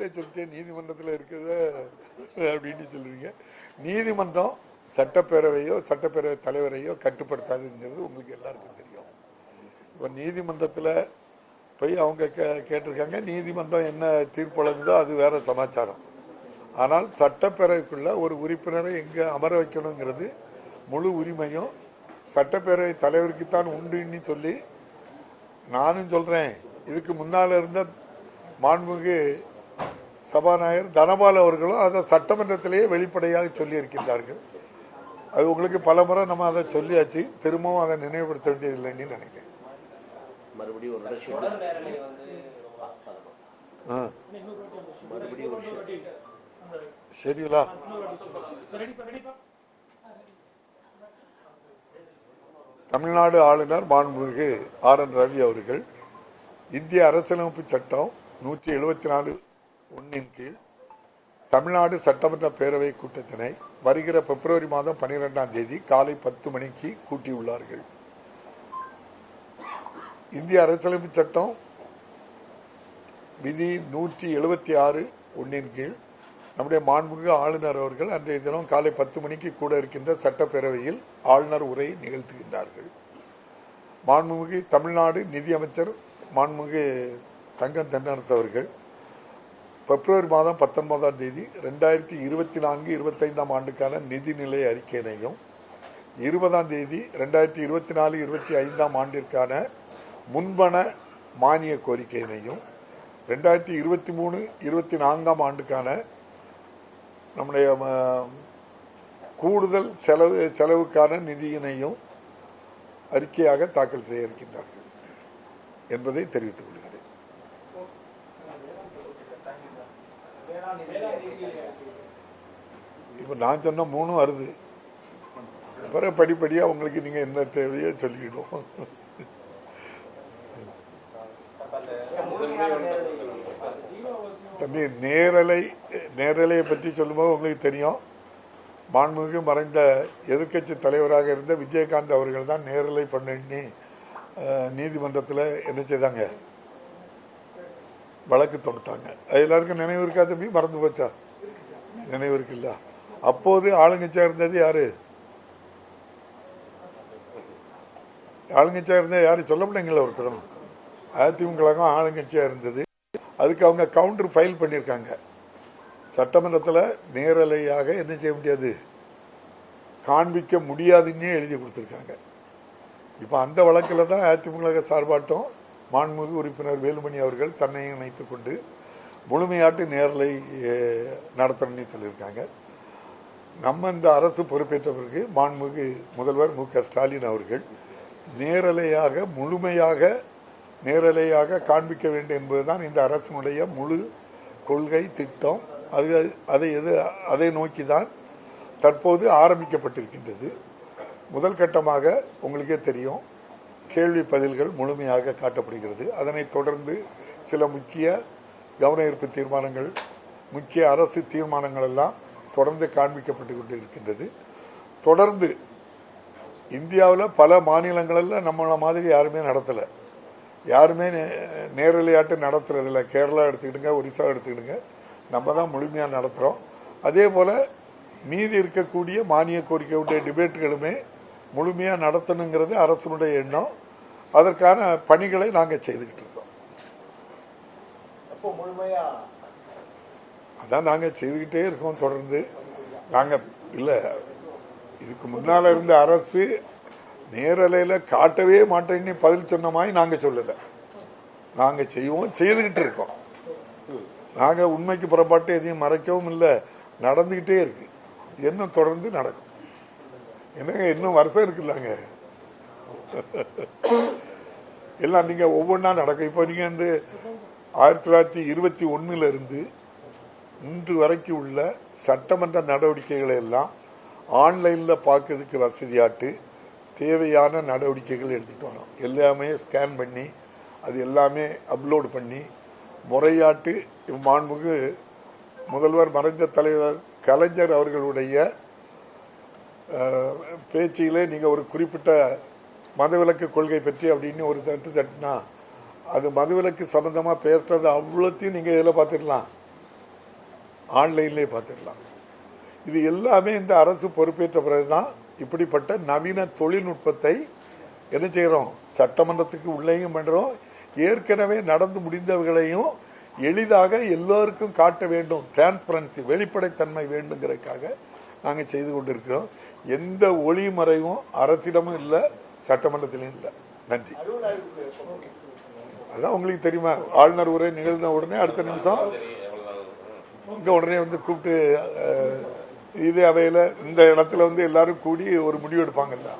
நீங்களே சொல்லிட்டே நீதிமன்றத்தில் இருக்குது அப்படின்னு சொல்லுவீங்க நீதிமன்றம் சட்டப்பேரவையோ சட்டப்பேரவை தலைவரையோ கட்டுப்படுத்தாதுங்கிறது உங்களுக்கு எல்லாருக்கும் தெரியும். இப்போ நீதிமன்றத்தில் போய் அவங்க கே கேட்டிருக்காங்க நீதிமன்றம் என்ன தீர்ப்பு வழங்குதோ அது வேற சமாச்சாரம். ஆனால் சட்டப்பேரவைக்குள்ள ஒரு உறுப்பினரை எங்கே அமர வைக்கணுங்கிறது முழு உரிமையும் சட்டப்பேரவை தலைவருக்குத்தான் உண்டுன்னு சொல்லி நானும் சொல்கிறேன் இதுக்கு முன்னால் இருந்த மாண்புமிகு சபாநாயகர் தனபால் அவர்களும் அதை சட்டமன்றத்திலேயே வெளிப்படையாக சொல்லி இருக்கின்றார்கள் அது உங்களுக்கு பல முறை நம்ம அதை சொல்லியாச்சு. திரும்பவும் அதை நினைவுபடுத்த வேண்டியதில்லைன்னு நினைக்கிறேன். ஷெடியூலா தமிழ்நாடு ஆளுநர் மாண்புமிகு ஆர் என் ரவி அவர்கள் இந்திய அரசியலமைப்பு சட்டம் நூற்றி எழுபத்தி நாலு ஒன்றின் கீழ் தமிழ்நாடு சட்டமன்ற பேரவை கூட்டத்தினை வருகிற பிப்ரவரி மாதம் பனிரெண்டாம் தேதி காலை பத்து மணிக்கு கூட்டியுள்ளார்கள். இந்திய அரசியலமைப்பு சட்டம் விதி நூற்றி எழுபத்தி ஆறு ஒன்னின் கீழ் நம்முடைய மாண்புமிகு ஆளுநர் அவர்கள் அன்றைய தினம் காலை பத்து மணிக்கு கூட இருக்கின்ற சட்டப்பேரவையில் ஆளுநர் உரை நிகழ்த்துகின்றார்கள். மாண்புமிகு தமிழ்நாடு நிதியமைச்சர் மாண்புமிகு தங்கம் தென்னரசு அவர்கள் பிப்ரவரி மாதம் பத்தொன்பதாம் தேதி ரெண்டாயிரத்தி இருபத்தி நான்கு இருபத்தைந்தாம் ஆண்டுக்கான நிதிநிலை அறிக்கையினையும் இருபதாம் தேதி ரெண்டாயிரத்தி இருபத்தி நாலு இருபத்தி ஐந்தாம் ஆண்டிற்கான முன்பண மானிய கோரிக்கையினையும் ரெண்டாயிரத்தி இருபத்தி மூணு இருபத்தி நான்காம் ஆண்டுக்கான நம்முடைய கூடுதல் செலவு செலவுக்கான நிதியினையும் அறிக்கையாக தாக்கல் செய்ய இருக்கின்றார்கள் என்பதை தெரிவித்துக் கொள்கிறேன். இப்போ நான் சொன்ன மூணும் வருது. பிறகு படிப்படியாக உங்களுக்கு நீங்கள் என்ன தேவையோ சொல்லிவிடும் தம்பி நேரலை நேரலையை பற்றி சொல்லும்போது உங்களுக்கு தெரியும். மாண்புமிகு மறைந்த எதிர்க்கட்சி தலைவராக இருந்த விஜயகாந்த் அவர்கள் தான் நேரலை பண்ணி நீதிமன்றத்தில் என்ன செய்தாங்க? வழக்கு தொடுத்தாங்க. அது எல்லாருக்கும் நினைவு இருக்கா தம்பி? மறந்து போச்சா? நினைவு இருக்குல்ல. அப்போது ஆளுங்கட்சியா இருந்தது யாரு? ஆளுங்கட்சியா இருந்தால் யாரு? சொல்ல முடியுங்களா ஒருத்தரும்? அதிமுக ஆளுங்கட்சியா இருந்தது. அதுக்கு அவங்க கவுண்டர் ஃபைல் பண்ணியிருக்காங்க சட்டமன்றத்தில் நேரலையாக என்ன செய்ய முடியாது? காண்பிக்க முடியாதுன்னே எழுதி கொடுத்துருக்காங்க. இப்போ அந்த வழக்கில் தான் அதிமுக சார்பாட்டம் மாண்புமிகு உறுப்பினர் வேலுமணி அவர்கள் தன்னை இணைத்து கொண்டு முழுமையாட்டு நேரலை நடத்தணும்னு சொல்லியிருக்காங்க. நம்ம இந்த அரசு பொறுப்பேற்ற பிறகு மாண்புமிகு முதல்வர் மு க ஸ்டாலின் அவர்கள் நேரலையாக முழுமையாக நேரலையாக காண்பிக்க வேண்டும் என்பதுதான் இந்த அரசினுடைய முழு கொள்கை திட்டம். அது அதை எது அதை நோக்கி தான் தற்போது ஆரம்பிக்கப்பட்டிருக்கின்றது. முதல் கட்டமாக உங்களுக்கே தெரியும் கேள்வி பதில்கள் முழுமையாக காட்டப்படுகிறது. அதனைத் தொடர்ந்து சில முக்கிய கவன ஈர்ப்பு தீர்மானங்கள் முக்கிய அரசு தீர்மானங்கள் எல்லாம் தொடர்ந்து காண்பிக்கப்பட்டு கொண்டு இருக்கின்றது தொடர்ந்து இந்தியாவில் பல மாநிலங்களில் நம்மளை மாதிரி யாருமே நடத்தலை. யாருமே நே- நேரலையாட்டு நடத்துறதில்ல. கேரளா எடுத்துக்கிடுங்க ஒரிசா எடுத்துக்கிடுங்க. நம்ம தான் முழுமையாக நடத்துகிறோம் அதே போல் மீதி இருக்கக்கூடிய மானிய கோரிக்கையுடைய டிபேட்டுகளுமே முழுமையாக நடத்தணுங்கிறது அரசனுடைய எண்ணம். அதற்கான பணிகளை நாங்கள் செய்துக்கிட்டு இருக்கோம். அதான் நாங்கள் செய்துக்கிட்டே இருக்கோம் தொடர்ந்து. நாங்கள் இல்லை இதுக்கு முன்னால் இருந்த அரசு நேரலையில் காட்டவே மாட்டேன்னு பதில் சொன்ன மாதிரி நாங்கள் சொல்லலை. நாங்கள் செய்வோம் செய்துக்கிட்டு இருக்கோம். நாங்கள் உண்மைக்கு புறப்பாட்டு எதையும் மறைக்கவும் இல்லை. நடந்துக்கிட்டே இருக்கு. இன்னும் தொடர்ந்து நடக்கும். என்னங்க இன்னும் வருஷம் இருக்குல்லாங்க எல்லாம் நீங்கள் ஒவ்வொன்றா நடக்கும். இப்போ நீங்கள் வந்து ஆயிரத்தி தொள்ளாயிரத்தி இருபத்தி ஒன்றுல இருந்து இன்று வரைக்கும் உள்ள சட்டமன்ற நடவடிக்கைகளை எல்லாம் ஆன்லைனில் பார்க்கறதுக்கு வசதியாட்டு தேவையான நடவடிக்கைகள் எடுத்துகிட்டு வரோம். எல்லாமே ஸ்கேன் பண்ணி அது எல்லாமே அப்லோடு பண்ணி முறையாட்டு மாண்புக்கு முதல்வர் மறைந்த தலைவர் கலைஞர் அவர்களுடைய பேச்சிலே நீங்கள் ஒரு குறிப்பிட்ட மதவிலக்கு கொள்கை பற்றி அப்படின்னு ஒரு தட்டு தட்டினா அது மதவிலக்கு சம்பந்தமாக பேசுறது அவ்வளோத்தையும் நீங்கள் இதில் பார்த்துடலாம். ஆன்லைன்லேயே பார்த்துக்கலாம் இது எல்லாமே இந்த அரசு பொறுப்பேற்ற பிறகுதான் இப்படிப்பட்ட நவீன தொழில்நுட்பத்தை என்ன செய்கிறோம்? சட்டமன்றத்துக்கு உள்ளேயும் பண்ணுறோம் ஏற்கனவே நடந்து முடிந்தவர்களையும் எளிதாக எல்லோருக்கும் காட்ட வேண்டும். டிரான்ஸ்பரன்சி வெளிப்படைத்தன்மை வேண்டுங்கிறதுக்காக நாங்கள் செய்து கொண்டிருக்கிறோம். எந்த ஒளிமறைவும் அரசிடமும் இல்லை சட்டமன்றத்திலும் இல்லை. நன்றி. அதான் உங்களுக்கு தெரியுமா? ஆளுநர் உரை நிகழ்ந்த உடனே அடுத்த நிமிஷம் இங்கே உடனே வந்து கூப்பிட்டு இதே அவையில் இந்த இடத்துல வந்து எல்லாரும் கூடி ஒரு முடிவு எடுப்பாங்கல்ல